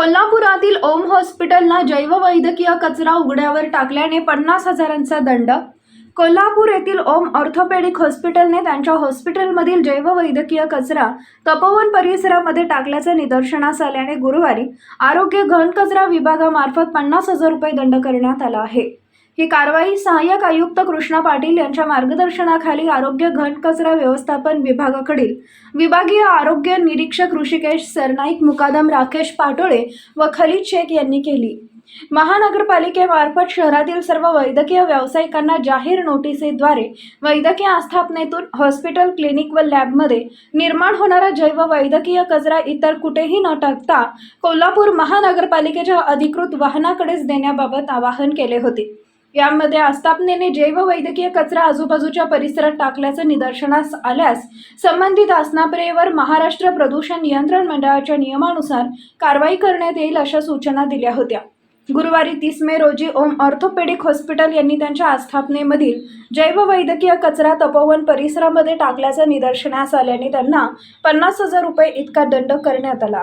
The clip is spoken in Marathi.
कोल्हापुरातील ओम हॉस्पिटलला जैववैद्यकीय कचरा उघड्यावर टाकल्याने पन्नास हजारांचा दंड. कोल्हापूर येथील ओम ऑर्थोपेडिक हॉस्पिटलने त्यांच्या हॉस्पिटलमधील जैववैद्यकीय कचरा तपोवन परिसरामध्ये टाकल्याचे निदर्शनास आल्याने गुरुवारी आरोग्य घनकचरा विभागामार्फत पन्नास हजार रुपये दंड करण्यात आला आहे. ही कारवाई सहाय्यक आयुक्त कृष्णा पाटील यांच्या मार्गदर्शनाखाली आरोग्य घनकचरा व्यवस्थापन विभागाकडील विभागीय आरोग्य निरीक्षक ऋषिकेश सरनाईक मुकादम राकेश पाटोळे व खलीद शेख यांनी केली. महानगरपालिकेमार्फत शहरातील सर्व वैद्यकीय व्यावसायिकांना जाहीर नोटिसेद्वारे वैद्यकीय आस्थापनेतून हॉस्पिटल क्लिनिक व लॅबमध्ये निर्माण होणारा जैव वैद्यकीय कचरा इतर कुठेही न टाकता कोल्हापूर महानगरपालिकेच्या अधिकृत वाहनाकडेच देण्याबाबत आवाहन केले होते. यामध्ये आस्थापनेने जैववैद्यकीय कचरा आजूबाजूच्या परिसरात टाकल्याचं निदर्शनास आल्यास संबंधित आसनापरेवर महाराष्ट्र प्रदूषण नियंत्रण मंडळाच्या नियमानुसार कारवाई करण्यात येईल अशा सूचना दिल्या होत्या. गुरुवारी तीस मे रोजी ओम ऑर्थोपेडिक हॉस्पिटल यांनी त्यांच्या आस्थापनेमधील जैववैद्यकीय कचरा तपोवन परिसरामध्ये टाकल्याचं निदर्शनास आल्याने त्यांना पन्नास हजार रुपये इतका दंड करण्यात आला.